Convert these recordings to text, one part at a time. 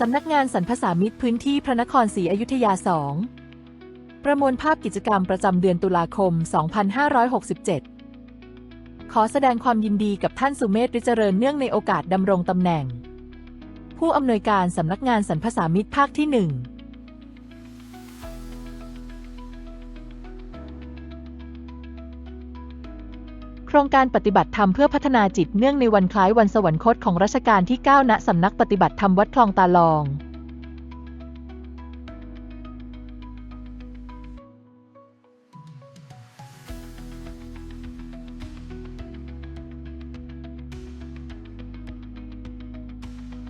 สำนักงานสรรพสามิตพื้นที่พระนครศรีอยุธยา 2 ประมวลภาพกิจกรรมประจำเดือนตุลาคม 2567 ขอแสดงความยินดีกับท่านสุเมธริจเจริญเนื่องในโอกาสดำรงตำแหน่ง ผู้อำนวยการสำนักงานสรรพสามิตภาคที่ 1 ครงการปฏิบัติธรรมเพื่อพัฒนาจิตเนื่องในวันคล้ายวันสวรรคตของรัชกาลที่ 9 ณ สำนักปฏิบัติธรรมวัดคลองตาลอง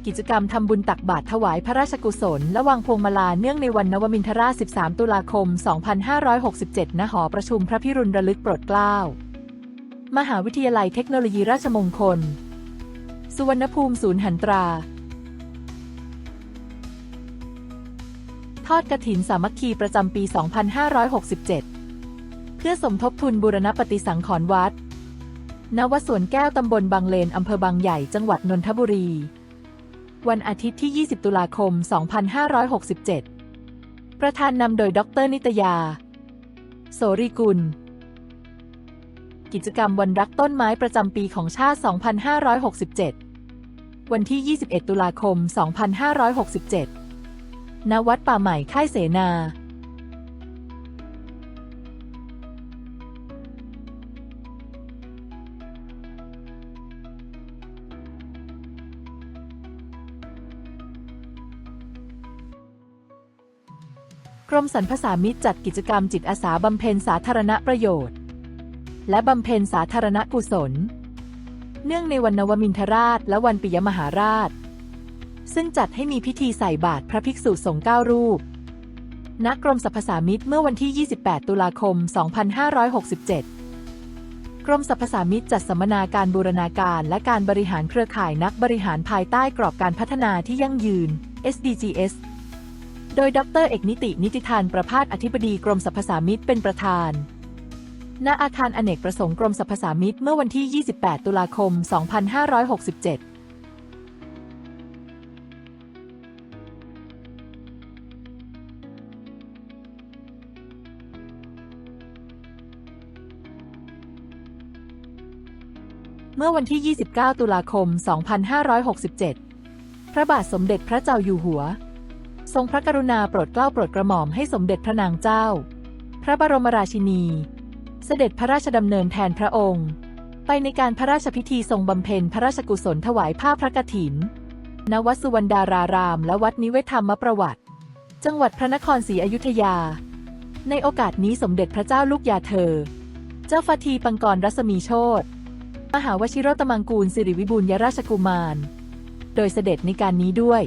กิจกรรมทำบุญตักบาตรถวายพระราชกุศล และวางพวงมาลาเนื่องในวันนวมินทราช 13 ตุลาคม 2567 ณ หอประชุมพระพิรุณระลึกโปรดเกล้า มหาวิทยาลัยเทคโนโลยีราชมงคล สุวรรณภูมิศูนย์หันตรา ทอดกระถินสามัคคีประจำปี 2567 เพื่อสมทบทุนบูรณปฏิสังขรณ์วัด ณ วัดสวนแก้วตำบลบางเลนอำเภอบางใหญ่จังหวัดนนทบุรี วันอาทิตย์ที่ 20 ตุลาคม 2567 ประธานนำโดยดรนิตยา โสรีกุล กิจกรรมวันรักต้นไม้ประจำปีของชาติ 2567 วันที่ 21 ตุลาคม 2567 ณ วัดป่าใหม่ค่ายเสนากรมสรรพสามิตจัดกิจกรรมจิตอาสาบำเพ็ญสาธารณประโยชน์ และบำเพ็ญสาธารณกุศล เนื่องในวันนวมินทราชและวันปิยมหาราช ซึ่งจัดให้มีพิธีใส่บาตรพระภิกษุสงฆ์เก้ารูปณกรมสรรพสามิตเมื่อวันที่ 28 ตุลาคม 2567 กรมสรรพสามิตจัดสัมมนาการบูรณาการและการบริหารเครือข่ายนักบริหารภายใต้กรอบการพัฒนาที่ยั่งยืน SDGs โดยดรเอกนิตินิติธานประพาสอธิบดีกรมสรรพสามิตเป็นประธาน ณอาคารอเนกประสงค์กรมสรรพสามิตเมื่อวันที่ 28 ตุลาคม 2567เมื่อวันที่ 29 ตุลาคม 2567 พระบาทสมเด็จพระเจ้าอยู่หัว ทรงพระกรุณาโปรดเกล้าโปรดกระหม่อมให้สมเด็จพระนางเจ้า พระบรมราชินี เสด็จพระราชดำเนินแทนพระองค์ ไปในการพระราชพิธีทรงบำเพ็ญพระราชกุศลถวายผ้าพระกฐิน ณ วัดสุวรรณดาราราม และวัดนิเวศธรรมประวัติ จังหวัดพระนครศรีอยุธยา ในโอกาสนี้สมเด็จพระเจ้าลูกยาเธอ เจ้าฟาทีปังกรรัศมีโชตมหาวชิโรตมังกูลสิริวิบูลยราชกุมาร โดยเสด็จในการนี้ด้วย